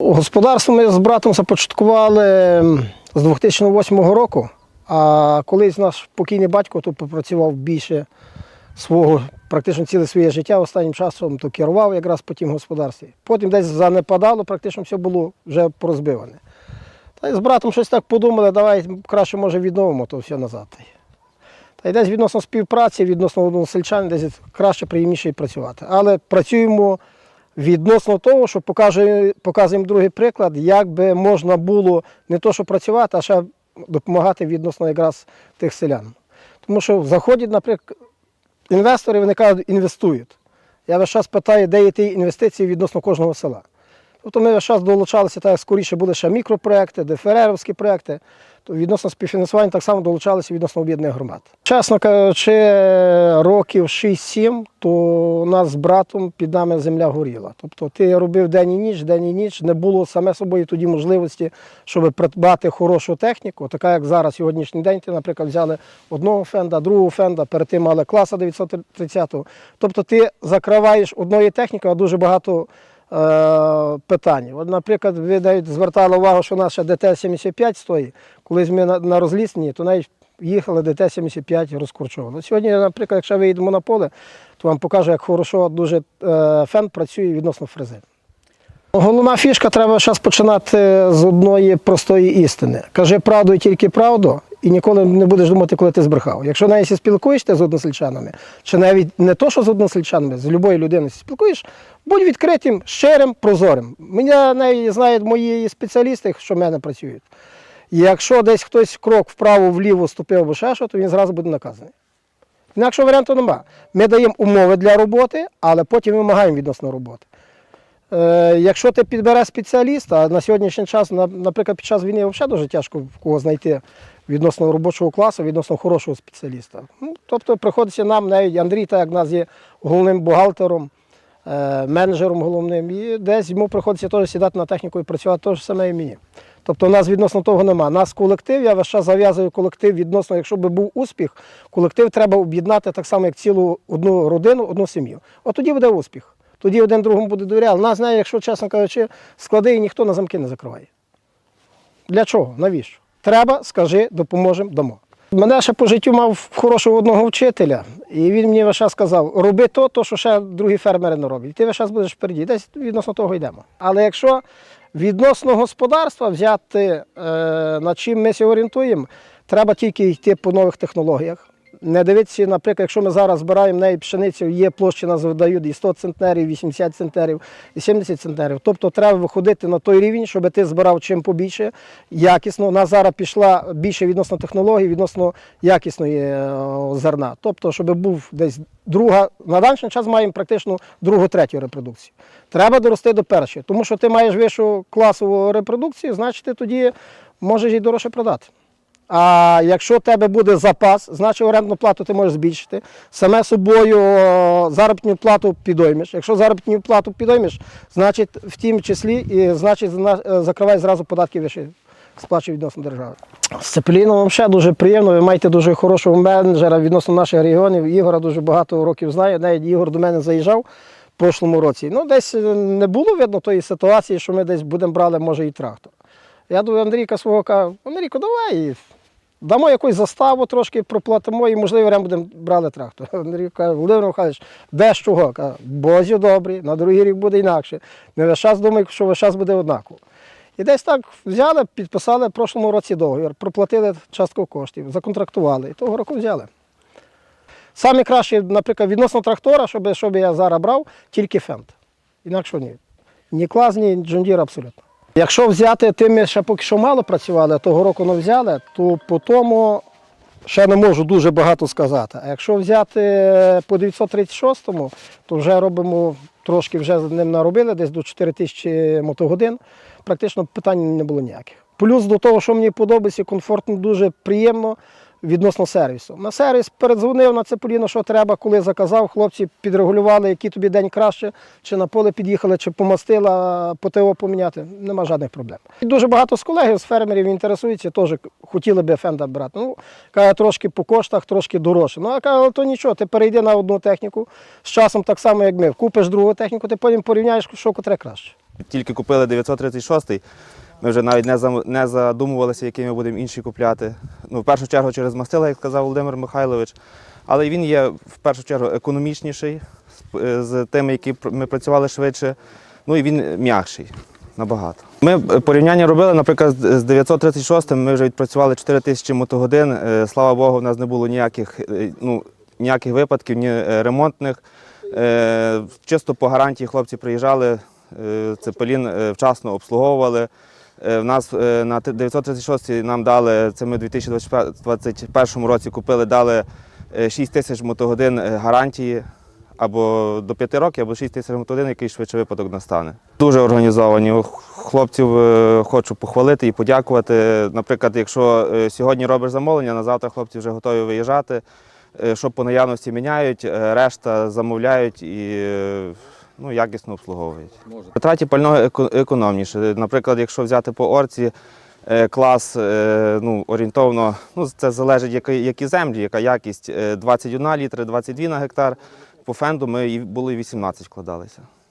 Господарство ми з братом започаткували з 2008 року, а колись наш покійний батько тут попрацював більше свого, практично ціле своє життя останнім часом то керував якраз по тім господарстві. Потім десь занепадало, практично все було вже порозбиване. Та й з братом щось так подумали, давай краще може відновимо то все назад. Та й десь відносно співпраці, відносно односельчан, десь краще приємніше працювати. Але працюємо відносно того, що покаже, показуємо другий приклад, як би можна було не то, що працювати, а ще допомагати відносно якраз тих селян. Тому що заходять, наприклад, інвестори, вони кажуть, інвестують. Я весь час питаю, де є ті інвестиції відносно кожного села. Тобто ми час долучалися, так як скоріше були ще мікропроекти, ДФРРівські проекти, то відносно співфінансування так само долучалися відносно об'єднаних громад. Чесно кажучи, років 6-7, то у нас з братом під нами земля горіла. Тобто ти робив день і ніч, день і ніч, не було саме собою тоді можливості, щоб придбати хорошу техніку, така як зараз, сьогоднішній день, ти, наприклад, взяли одного фенда, другого фенда, перед тим мали класа 930-го. Тобто ти закриваєш одної техніки, а дуже багато питань. От, наприклад, ви навіть звертали увагу, що наша ДТ-75 стоїть. Колись ми на, на розлісненні, то навіть їхали ДТ-75 розкурчовували. Сьогодні, наприклад, якщо виїдемо на поле, то вам покажу, як хорошо дуже е, фен працює відносно фрези. Головна фішка треба зараз починати з одної простої істини. Кажи правду і тільки правду, і ніколи не будеш думати, коли ти збрехав. Якщо навіть спілкуєшся з односельчанами, чи навіть не то, що з односельчанами, з любою людиною спілкуєш, будь відкритим, щирим, прозорим. Мене навіть знають мої спеціалісти, що в мене працюють. Якщо десь хтось крок вправо-вліво ступив або ще що, то він зразу буде наказаний. Інакшого варіанту нема. Ми даємо умови для роботи, але потім вимагаємо відносно роботи. Е, якщо ти підбереш спеціаліста, на сьогоднішній час, наприклад, під час війни взагалі дуже тяжко кого знайти відносно робочого класу, відносно хорошого спеціаліста. Ну, тобто приходиться нам, навіть Андрій, так як нас є головним бухгалтером, е, менеджером головним, і десь йому приходиться теж сідати на техніку і працювати те ж саме і мені. Тобто у нас відносно того нема. Нас колектив, я весь час зав'язую колектив відносно, якщо би був успіх, колектив треба об'єднати так само, як цілу одну родину, одну сім'ю. От тоді буде успіх. Тоді один другому буде довіряти. Нас якщо чесно кажучи, склади і ніхто на замки не закриває. Для чого? Навіщо? Треба, скажи, допоможемо, дамо. Мене ще по життю мав хорошого одного вчителя, і він мені весь сказав: роби то, то, що ще другі фермери не роблять. Ти весь час будеш впереді. Десь відносно того йдемо. Але якщо відносно господарства взяти, е, над чим ми сьогодні орієнтуємо, треба тільки йти по нових технологіях. Не дивитися, наприклад, якщо ми зараз збираємо неї пшеницю, є площі нас видають і 100 центнерів, і 80 центнерів, і 70 центнерів. Тобто треба виходити на той рівень, щоб ти збирав чим побільше, якісно. У нас зараз пішла більше відносно технологій, відносно якісної е, зерна. Тобто, щоб був десь друга, на даний час маємо практично другу, третю репродукцію. Треба дорости до першої, тому що ти маєш вищу класову репродукцію, значить ти тоді можеш її дорожче продати. А якщо у тебе буде запас, значить орендну плату ти можеш збільшити. Саме собою заробітну плату підоймеш. Якщо заробітну плату підоймеш, значить в тім числі і значить е, закривай зразу податки вище сплачує відносно держави. З Цепеліном ще дуже приємно. Ви маєте дуже хорошого менеджера відносно наших регіонів. Ігора дуже багато років знає. Навіть Ігор до мене заїжджав в прошлому році. Ну, десь е, не було видно тої ситуації, що ми десь будемо брали, може, і трактор. Я до Андрійка свого кажу, Андрійко, давай. Дамо якусь заставу, трошки проплатимо і, можливо, рем будемо брали трактор. Андрій каже, Володимир Михайлович, де з чого? Каже, Бозі добрі, на другий рік буде інакше. Не весь час думаю, що весь час буде однаково. І десь так взяли, підписали в прошлому році договір, проплатили частку коштів, законтрактували і того року взяли. Саме краще, наприклад, відносно трактора, щоб, щоб я зараз брав, тільки фент. Інакше ні. Ні клас, ні джундір абсолютно. Якщо взяти, тим ми ще поки що мало працювали, того року не взяли, то по тому ще не можу дуже багато сказати. А якщо взяти по 936-му, то вже робимо трошки вже з ним наробили, десь до 4 тисячі мотогодин. Практично питань не було ніяких. Плюс до того, що мені подобається, комфортно, дуже приємно відносно сервісу. На сервіс передзвонив на це поліно, що треба, коли заказав, хлопці підрегулювали, який тобі день краще, чи на поле під'їхали, чи помастила, по ТО поміняти. Нема жодних проблем. І дуже багато з колегів, з фермерів інтересуються, теж хотіли би фенда брати. Ну, каже, трошки по коштах, трошки дорожче. Ну, а каже, то нічого, ти перейди на одну техніку, з часом так само, як ми. Купиш другу техніку, ти потім порівняєш, що котре краще. Тільки купили 936 ми вже навіть не, задумувалися, який ми будемо інші купляти. Ну, в першу чергу через мастила, як сказав Володимир Михайлович. Але він є в першу чергу економічніший з, тими, які ми працювали швидше. Ну і він м'якший набагато. Ми е, порівняння робили, наприклад, з 936 ми вже відпрацювали 4 тисячі мотогодин. Е, Слава Богу, в нас не було ніяких, е, ну, ніяких випадків, ні ремонтних. Чисто по гарантії хлопці приїжджали, цепелін вчасно обслуговували. Е, В нас е, на 936 нам дали, це ми у 2021 році купили, дали е, 6 тисяч мотогодин е, гарантії або до 5 років, або 6 тисяч мотогодин, який швидше випадок настане. Дуже організовані. Хлопців е, хочу похвалити і подякувати. Наприклад, якщо е, сьогодні робиш замовлення, на завтра хлопці вже готові виїжджати. Е, Що по наявності міняють, е, решта замовляють і е, ну, якісно обслуговують. Витраті пального економніше. Наприклад, якщо взяти по орці е, клас е, ну, орієнтовно, ну, це залежить, які, які землі, яка якість. е, 21 літри, 22 на гектар. По фенду ми були 18 вкладалися.